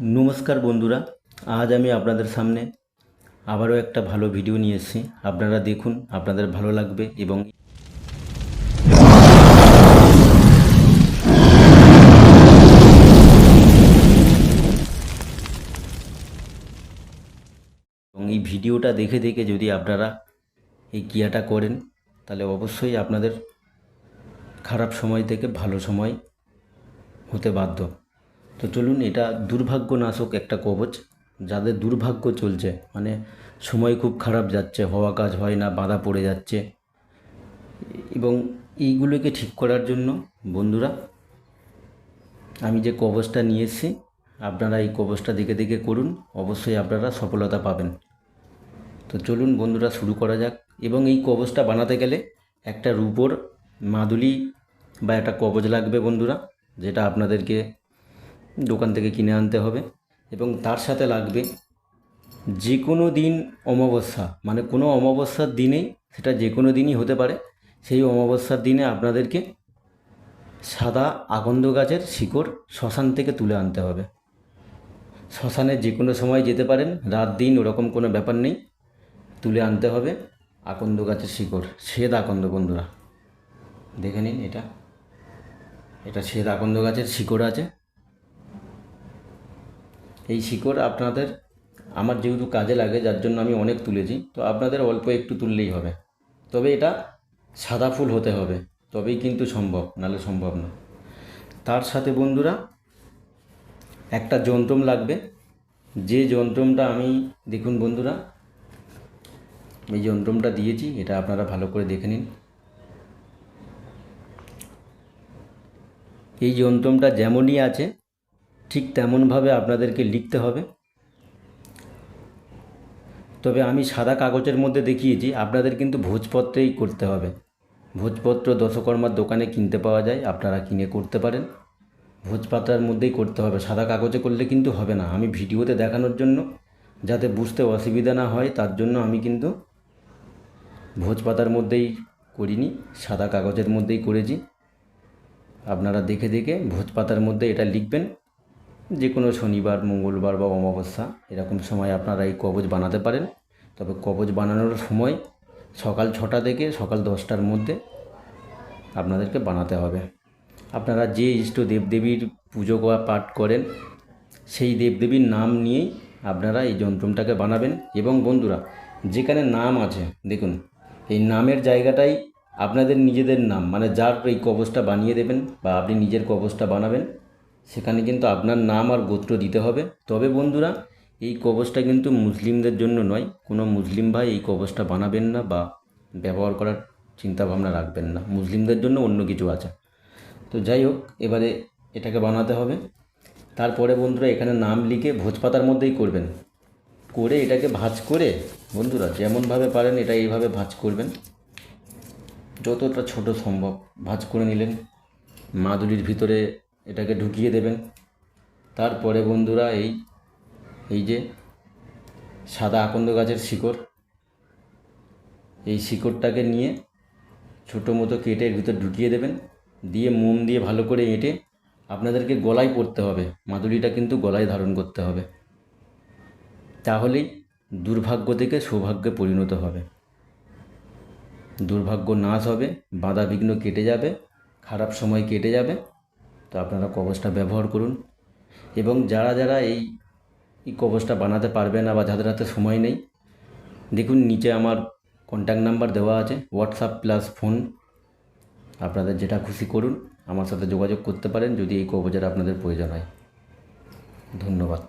নমস্কার বন্ধুরা, আজ আমি আপনাদের সামনে আবারও একটা ভালো ভিডিও নিয়ে এসেছি। আপনারা দেখুন, আপনাদের ভালো লাগবে এবং এই ভিডিওটা দেখে দেখে যদি আপনারা এই ক্রিয়াটা করেন, তাহলে অবশ্যই আপনাদের খারাপ সময় থেকে ভালো সময় হতে বাধ্য। তো চলুন এটা দুর্ভাগ্যনাশক একটা কবচ, যাদের দুর্ভাগ্য চলছে। মানে সময় খুব খারাপ যাচ্ছে, হওয়া কাজ হয় না, বাধা পড়ে যাচ্ছে। এবং এইগুলোকে ঠিক করার জন্য, বন্ধুরা, আমি যে কবচটা নিয়ে এসেছি, আপনারা এই কবচটা দেখে দেখে করুন, অবশ্যই আপনারা সফলতা পাবেন। তো চলুন, বন্ধুরা, শুরু করা যাক। এবং এই কবচটা বানাতে গেলে একটা রূপোর মাদুলি বা একটা কবচ লাগবে, বন্ধুরা, যেটা আপনাদেরকে দোকান থেকে কিনে আনতে হবে এবং তার সাথে লাগবে যে কোনো দিন অমাবস্যা মানে কোনো অমাবস্যার দিনেই সেটা যে কোনো দিনই হতে পারে। সেই অমাবস্যার দিনে আপনাদেরকে সাদা আকন্দ গাছের শিকড় শ্মশান থেকে তুলে আনতে হবে। শ্মশানে যে কোনো সময় যেতে পারেন, রাত দিন ওরকম কোনো ব্যাপার নেই, তুলে আনতে হবে আকন্দ গাছের শিকড় শ্বেত আকন্দ বন্ধুরা। দেখে নিন এটা। এটা শ্বেত আকন্দ গাছের শিকড় আছে। এই শিকড় আপনাদের আমার যেহেতু কাজে লাগে, যার জন্য আমি অনেক তুলেছি, তো আপনাদের অল্প একটু তুললেই হবে। তবে এটা সাদা ফুল হতে হবে, তবেই কিন্তু সম্ভব, নাহলে সম্ভব না। তার সাথে বন্ধুরা, একটা যন্ত্রম লাগবে। যে যন্ত্রমটা আমি, দেখুন বন্ধুরা, এই যন্ত্রমটা দিয়েছি, এটা আপনারা ভালো করে দেখে নিন। এই যন্ত্রমটা যেমনই আছে ঠিক তেমনভাবে আপনাদেরকে লিখতে হবে। তবে আমি সাদা কাগজের মধ্যে দেখিয়েছি আপনাদের কিন্তু ভোজপত্রেই করতে হবে। ভোজপত্র দশকর্মার দোকানে কিনতে পাওয়া যায়, আপনারা কিনে করতে পারেন। ভোজপাত্রার মধ্যেই করতে হবে, সাদা কাগজে করলে কিন্তু হবে না। আমি ভিডিওতে দেখানোর জন্য যাতে বুঝতে অসুবিধা না হয়, তার জন্য আমি কিন্তু ভোজপাতার মধ্যেই করিনি, সাদা কাগজের মধ্যেই করেছি। আপনারা দেখে দেখে ভোজপাতার মধ্যে এটা লিখবেন। যে কোনো শনিবার, মঙ্গলবার বা অমাবস্যা এরকম সময় আপনারা এই কবচ বানাতে পারেন। তবে কবচ বানানোর সময় সকাল ছটা থেকে সকাল দশটার মধ্যে আপনাদেরকে বানাতে হবে। আপনারা যে ইষ্ট দেবদেবীর পুজো পাঠ করেন, সেই দেবদেবীর নাম নিয়েই আপনারা এই যন্ত্রমটাকে বানাবেন। এবং বন্ধুরা, যেখানে নাম আছে, দেখুন, এই নামের জায়গাটাই আপনাদের নিজেদের নাম মানে যার এই কবচটা বানিয়ে দেবেন বা আপনি নিজের কবচটা বানাবেন সেখানে কিন্তু আপনার নাম আর গোত্র দিতে হবে। তবে বন্ধুরা, এই কবচটা কিন্তু মুসলিমদের জন্য নয়। কোনো মুসলিম ভাই এই কবচটা বানাবেন না বা ব্যবহার করার চিন্তা ভাবনা রাখবেন না। মুসলিমদের জন্য অন্য কিছু আছে। তো যাই হোক, এবারে এটাকে বানাতে হবে। তারপরে বন্ধুরা, এখানে নাম লিখে ভোজপাতার মধ্যেই করবেন। করে এটাকে ভাঁজ করে, বন্ধুরা, যেমনভাবে পারেন এটা এইভাবে ভাঁজ করবেন। যতটা ছোট সম্ভব ভাঁজ করে নিলেন। মাদুরির ভিতরে এটাকে ঢুকিয়ে দেবেন। তারপরে বন্ধুরা এই এই যে সাদা আকন্দ গাছের শিকড়, এই শিকড়টাকে নিয়ে ছোটো মতো কেটে ভিতর ঢুকিয়ে দেবেন। দিয়ে মোম দিয়ে ভালো করে এঁটে আপনাদেরকে গলায় পড়তে হবে। মাদুলিটা কিন্তু গলায় ধারণ করতে হবে। তাহলেই দুর্ভাগ্য থেকে সৌভাগ্যে পরিণত হবে। দুর্ভাগ্য নাশ হবে, বাধা বিঘ্ন কেটে যাবে, খারাপ সময় কেটে যাবে। তো আপনারা কবচটা ব্যবহার করুন। এবং যারা যারা এই এই কবচটা বানাতে পারবে না বা যাদের হাতে সময় নেই, দেখুন নিচে আমার কন্ট্যাক্ট নাম্বার দেওয়া আছে হোয়াটসঅ্যাপ প্লাস ফোন আপনাদের যেটা খুশি করুন, আমার সাথে যোগাযোগ করতে পারেন যদি এই কবচের আপনাদের প্রয়োজন হয়। ধন্যবাদ।